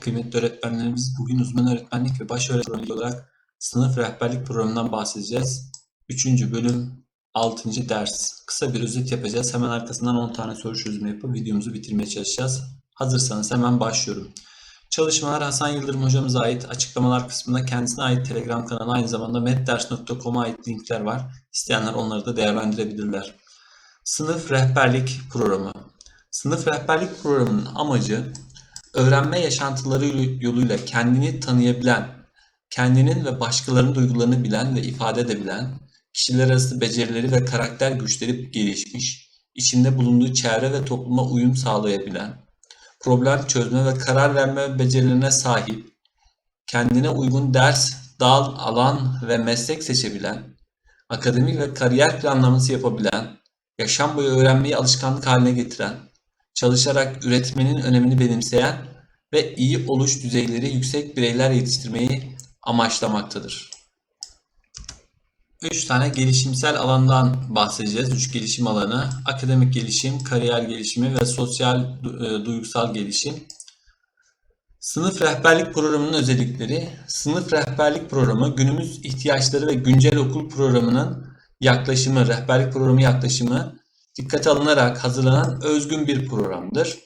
Kıymetli öğretmenlerimiz bugün uzman öğretmenlik ve baş öğretmenlik olarak sınıf rehberlik programından bahsedeceğiz. 3. bölüm 6. ders. Kısa bir özet yapacağız. Hemen arkasından 10 tane soru çözümü yapıp videomuzu bitirmeye çalışacağız. Hazırsanız hemen başlıyorum. Çalışmalar Hasan Yıldırım hocamıza ait. Açıklamalar kısmında kendisine ait Telegram kanalı aynı zamanda medders.com'a ait linkler var. İsteyenler onları da değerlendirebilirler. Sınıf rehberlik programı. Sınıf rehberlik programının amacı öğrenme yaşantıları yoluyla kendini tanıyabilen, kendinin ve başkalarının duygularını bilen ve ifade edebilen, kişiler arası becerileri ve karakter güçleri gelişmiş, içinde bulunduğu çevre ve topluma uyum sağlayabilen, problem çözme ve karar verme becerilerine sahip, kendine uygun ders, dal, alan ve meslek seçebilen, akademik ve kariyer planlaması yapabilen, yaşam boyu öğrenmeyi alışkanlık haline getiren, çalışarak üretmenin önemini benimseyen ve iyi oluş düzeyleri yüksek bireyler yetiştirmeyi amaçlamaktadır. 3 tane gelişimsel alandan bahsedeceğiz. 3 gelişim alanı. Akademik gelişim, kariyer gelişimi ve sosyal e, duygusal gelişim. Sınıf rehberlik programının özellikleri. Sınıf rehberlik programı günümüz ihtiyaçları ve güncel okul programının yaklaşımı, rehberlik programı yaklaşımı dikkate alınarak hazırlanan özgün bir programdır.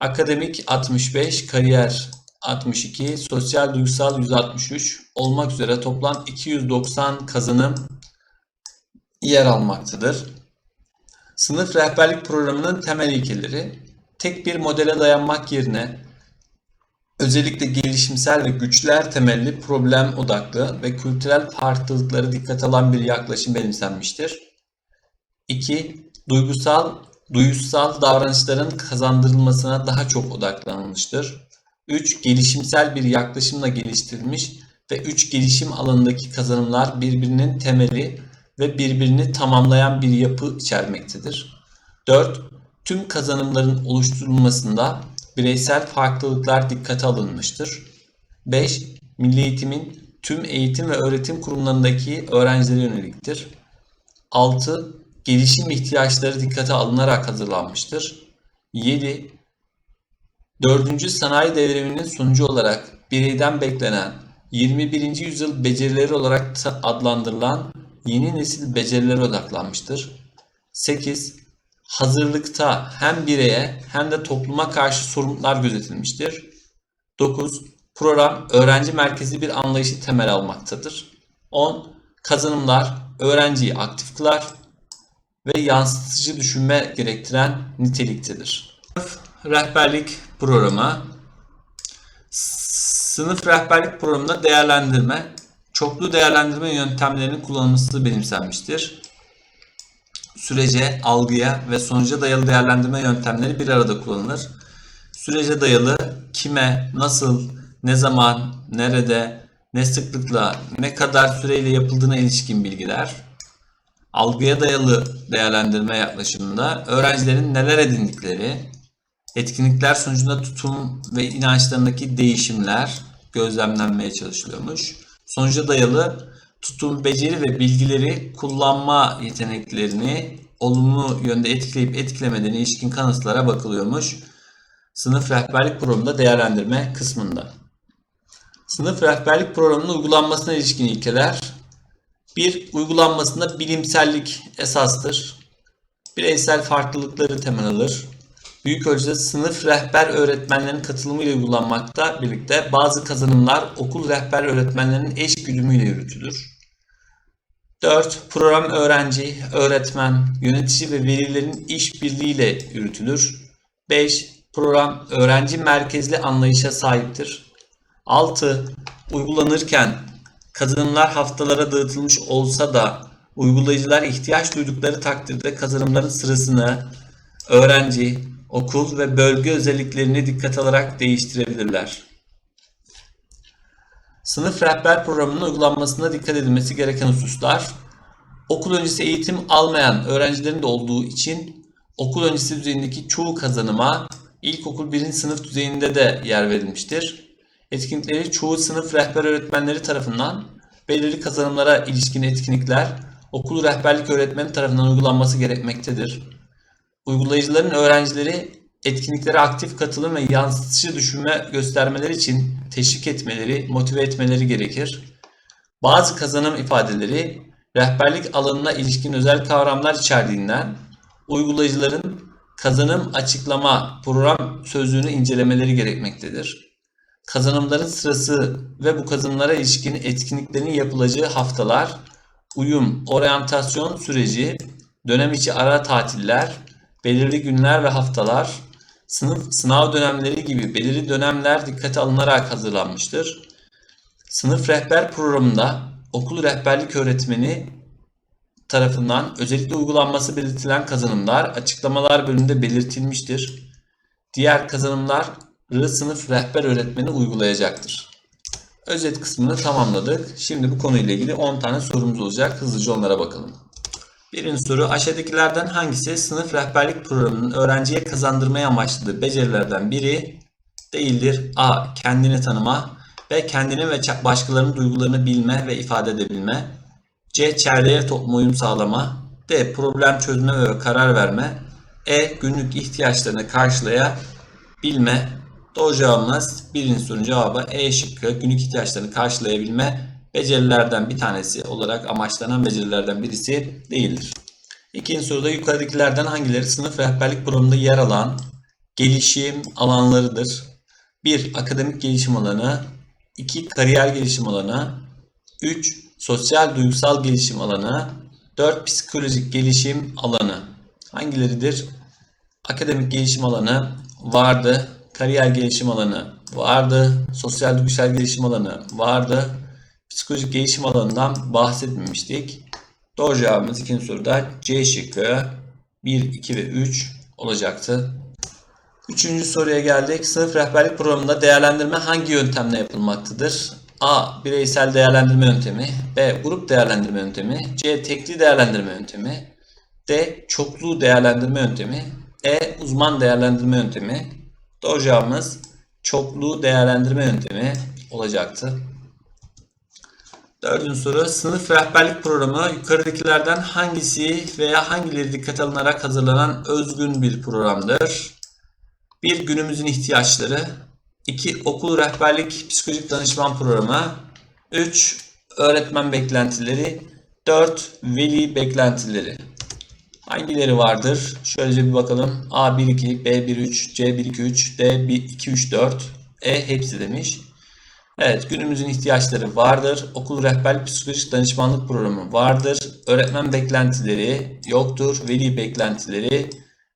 Akademik 65, kariyer 62, sosyal duygusal 163 olmak üzere toplam 290 kazanım yer almaktadır. Sınıf rehberlik programının temel ilkeleri tek bir modele dayanmak yerine özellikle gelişimsel ve güçler temelli problem odaklı ve kültürel farklılıkları dikkate alan bir yaklaşım benimsenmiştir. 2. Duygusal duyusal davranışların kazandırılmasına daha çok odaklanılmıştır. 3. Gelişimsel bir yaklaşımla geliştirilmiş ve 3 gelişim alanındaki kazanımlar birbirinin temeli ve birbirini tamamlayan bir yapı içermektedir. 4. Tüm kazanımların oluşturulmasında bireysel farklılıklar dikkate alınmıştır. 5. Milli eğitimin tüm eğitim ve öğretim kurumlarındaki öğrencilere yöneliktir. 6 gelişim ihtiyaçları dikkate alınarak hazırlanmıştır. 7. 4. sanayi devriminin sonucu olarak bireyden beklenen 21. yüzyıl becerileri olarak adlandırılan yeni nesil becerilere odaklanmıştır. 8. Hazırlıkta hem bireye hem de topluma karşı sorumluluklar gözetilmiştir. 9. Program öğrenci merkezli bir anlayışı temel almaktadır. 10. Kazanımlar öğrenciyi aktif kılar, ve yansıtıcı düşünme gerektiren niteliktedir. Sınıf rehberlik programı Sınıf rehberlik programında değerlendirme, çoklu değerlendirme yöntemlerinin kullanılması benimsenmiştir. Sürece, algıya ve sonuca dayalı değerlendirme yöntemleri bir arada kullanılır. Sürece dayalı kime, nasıl, ne zaman, nerede, ne sıklıkla, ne kadar süreyle yapıldığına ilişkin bilgiler, algıya dayalı değerlendirme yaklaşımında öğrencilerin neler edindikleri, etkinlikler sonucunda tutum ve inançlarındaki değişimler gözlemlenmeye çalışılıyormuş. Sonuca dayalı tutum, beceri ve bilgileri kullanma yeteneklerini olumlu yönde etkileyip etkilemediğine ilişkin kanıtlara bakılıyormuş. Sınıf rehberlik programında değerlendirme kısmında. Sınıf rehberlik programının uygulanmasına ilişkin ilkeler bir, uygulanmasında bilimsellik esastır. Bireysel farklılıkları temel alır. Büyük ölçüde sınıf rehber öğretmenlerin katılımıyla uygulanmakta birlikte bazı kazanımlar okul rehber öğretmenlerinin eş güdümüyle yürütülür. 4. Program öğrenci, öğretmen, yönetici ve velilerin işbirliğiyle yürütülür. 5. Program öğrenci merkezli anlayışa sahiptir. 6. Uygulanırken kazanımlar haftalara dağıtılmış olsa da uygulayıcılar ihtiyaç duydukları takdirde kazanımların sırasını öğrenci, okul ve bölge özelliklerini dikkat alarak değiştirebilirler. Sınıf rehber programının uygulanmasında dikkat edilmesi gereken hususlar okul öncesi eğitim almayan öğrencilerin de olduğu için okul öncesi düzeyindeki çoğu kazanıma ilkokul 1. sınıf düzeyinde de yer verilmiştir etkinlikleri çoğu sınıf rehber öğretmenleri tarafından belirli kazanımlara ilişkin etkinlikler okul rehberlik öğretmeni tarafından uygulanması gerekmektedir. Uygulayıcıların öğrencileri etkinliklere aktif katılım ve yansıtıcı düşünme göstermeleri için teşvik etmeleri, motive etmeleri gerekir. Bazı kazanım ifadeleri rehberlik alanına ilişkin özel kavramlar içerdiğinden uygulayıcıların kazanım açıklama program sözlüğünü incelemeleri gerekmektedir. Kazanımların sırası ve bu kazanımlara ilişkin etkinliklerin yapılacağı haftalar, uyum, oryantasyon süreci, dönem içi ara tatiller, belirli günler ve haftalar, sınıf sınav dönemleri gibi belirli dönemler dikkate alınarak hazırlanmıştır. Sınıf rehber programında okul rehberlik öğretmeni tarafından özellikle uygulanması belirtilen kazanımlar açıklamalar bölümünde belirtilmiştir. Diğer kazanımları sınıf rehber öğretmeni uygulayacaktır. Özet kısmını tamamladık. Şimdi bu konuyla ilgili 10 tane sorumuz olacak. Hızlıca onlara bakalım. Birinci soru aşağıdakilerden hangisi sınıf rehberlik programının öğrenciye kazandırmaya amaçladığı becerilerden biri değildir? A. Kendini tanıma B. Kendini ve başkalarının duygularını bilme ve ifade edebilme C. Çevreye topluma uyum sağlama D. Problem çözme ve karar verme E. Günlük ihtiyaçlarını karşılayabilme Doğru cevabımız birinci sorunun cevabı E şıkkı günlük ihtiyaçlarını karşılayabilme becerilerden bir tanesi olarak amaçlanan becerilerden birisi değildir. İkinci soruda yukarıdakilerden hangileri sınıf rehberlik programında yer alan gelişim alanlarıdır? 1. Akademik gelişim alanı 2. Kariyer gelişim alanı 3. Sosyal duygusal gelişim alanı 4. Psikolojik gelişim alanı Hangileridir? Akademik gelişim alanı vardı. Kariyer gelişim alanı vardı. Sosyal duygusal gelişim alanı vardı. Psikolojik gelişim alanından bahsetmemiştik. Doğru cevabımız ikinci soruda C şıkkı 1, 2 ve 3 olacaktı. Üçüncü soruya geldik. Sınıf rehberlik programında değerlendirme hangi yöntemle yapılmaktadır? A. Bireysel değerlendirme yöntemi. B. Grup değerlendirme yöntemi. C. Tekli değerlendirme yöntemi. D. Çoklu değerlendirme yöntemi. E. Uzman değerlendirme yöntemi. Doğru cevabımız çoklu değerlendirme yöntemi olacaktı. Dördüncü soru. Sınıf rehberlik programı yukarıdakilerden hangisi veya hangileri dikkate alınarak hazırlanan özgün bir programdır? 1. Günümüzün ihtiyaçları 2. Okul rehberlik psikolojik danışman programı 3. Öğretmen beklentileri 4. Veli beklentileri Hangileri vardır? Şöylece bir bakalım. A12, B13, C123, D234, E hepsi demiş. Evet, günümüzün ihtiyaçları vardır. Okul rehberlik psikolojik danışmanlık programı vardır. Öğretmen beklentileri yoktur. Veli beklentileri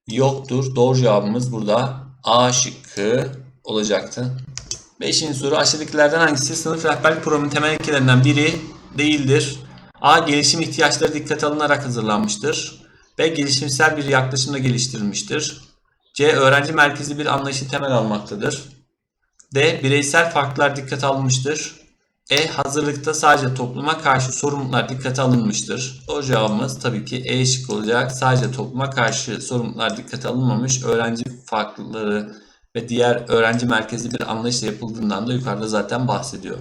yoktur. Doğru cevabımız burada A şıkkı olacaktı. Beşinci soru aşağıdakilerden hangisi sınıf rehberlik programının temel ilkelerinden biri değildir? A. Gelişim ihtiyaçları dikkate alınarak hazırlanmıştır. B. Gelişimsel bir yaklaşımla geliştirilmiştir. C. Öğrenci merkezli bir anlayışı temel almaktadır. D. Bireysel farklar dikkate alınmıştır. E. Hazırlıkta sadece topluma karşı sorumluluklar dikkate alınmıştır. Doğru cevabımız tabii ki E şık olacak. Sadece topluma karşı sorumluluklar dikkate alınmamış. Öğrenci farklılıkları ve diğer öğrenci merkezli bir anlayışla yapıldığından da yukarıda zaten bahsediyor.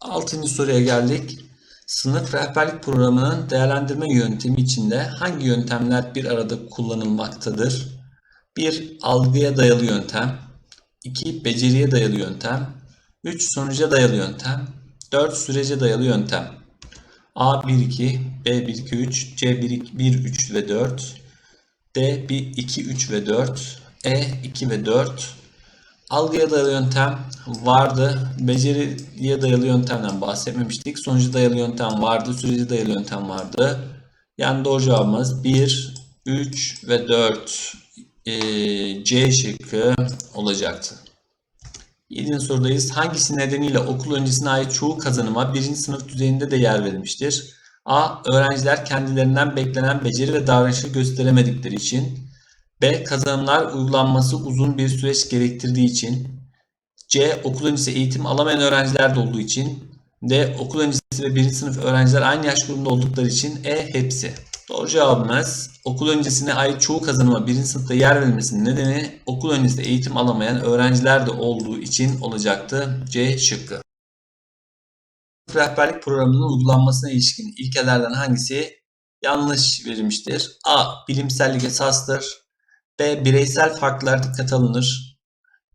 Altıncı soruya geldik. Sınıf rehberlik programının değerlendirme yöntemi içinde hangi yöntemler bir arada kullanılmaktadır? 1. Algıya dayalı yöntem 2. Beceriye dayalı yöntem 3. Sonuca dayalı yöntem 4. Sürece dayalı yöntem A1-2, B1-2-3, C1-1-3 ve 4 D1-2-3 ve 4 E2 ve 4 Algıya dayalı yöntem vardı. Beceriye dayalı yöntemden bahsetmemiştik. Sonuca dayalı yöntem vardı. Sürece dayalı yöntem vardı. Yani doğru cevabımız 1, 3 ve 4 e, C şıkkı olacaktı. 7. sorudayız. Hangisi nedeniyle okul öncesine ait çoğu kazanıma birinci sınıf düzeyinde de yer verilmiştir? A. Öğrenciler kendilerinden beklenen beceri ve davranışı gösteremedikleri için. B. Kazanımlar uygulanması uzun bir süreç gerektirdiği için. C. Okul öncesi eğitim alamayan öğrenciler de olduğu için. D. Okul öncesi ve birinci sınıf öğrenciler aynı yaş grubunda oldukları için. E. Hepsi. Doğru cevabımız okul öncesine ait çoğu kazanıma birinci sınıfta yer verilmesinin nedeni okul öncesi eğitim alamayan öğrenciler de olduğu için olacaktı. C şıkkı. Rehberlik programının uygulanmasına ilişkin ilkelerden hangisi yanlış verilmiştir? A. Bilimsellik esastır. B. Bireysel farklar dikkate alınır.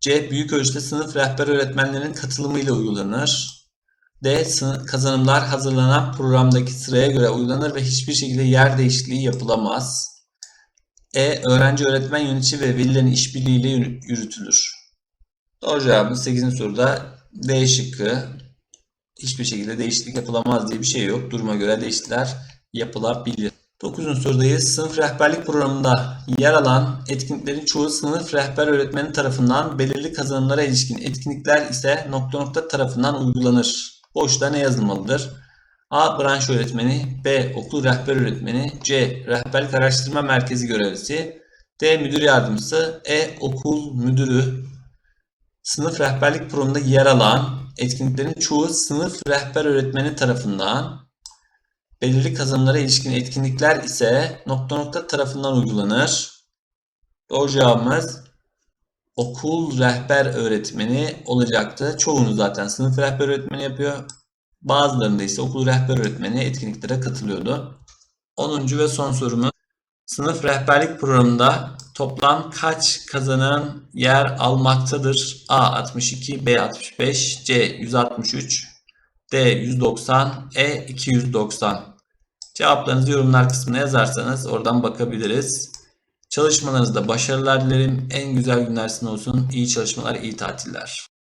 C. Büyük ölçüde sınıf rehber öğretmenlerinin katılımıyla uygulanır. D. Kazanımlar hazırlanan programdaki sıraya göre uygulanır ve hiçbir şekilde yer değişikliği yapılamaz. E. Öğrenci, öğretmen, yönetici ve velilerin işbirliğiyle yürü- yürütülür. Doğru cevabımız 8. soruda D şıkkı. Hiçbir şekilde değişiklik yapılamaz diye bir şey yok. Duruma göre değişiklikler yapılabilir. 9. sorudayız. Sınıf rehberlik programında yer alan etkinliklerin çoğu sınıf rehber öğretmeni tarafından belirli kazanımlara ilişkin etkinlikler ise nokta nokta tarafından uygulanır. Boşta ne yazılmalıdır? A. Branş öğretmeni B. Okul rehber öğretmeni C. Rehberlik araştırma merkezi görevlisi D. Müdür yardımcısı E. Okul müdürü Sınıf rehberlik programında yer alan etkinliklerin çoğu sınıf rehber öğretmeni tarafından belirli kazanımlara ilişkin etkinlikler ise nokta nokta tarafından uygulanır. Doğru cevabımız okul rehber öğretmeni olacaktı. Çoğunu zaten sınıf rehber öğretmeni yapıyor. Bazılarında ise okul rehber öğretmeni etkinliklere katılıyordu. 10. ve son sorumuz. Sınıf rehberlik programında toplam kaç kazanan yer almaktadır? A 62, B 65, C 163, D 190, E 290. Cevaplarınızı yorumlar kısmına yazarsanız oradan bakabiliriz. Çalışmalarınızda başarılar dilerim. En güzel günler sizin olsun. İyi çalışmalar, iyi tatiller.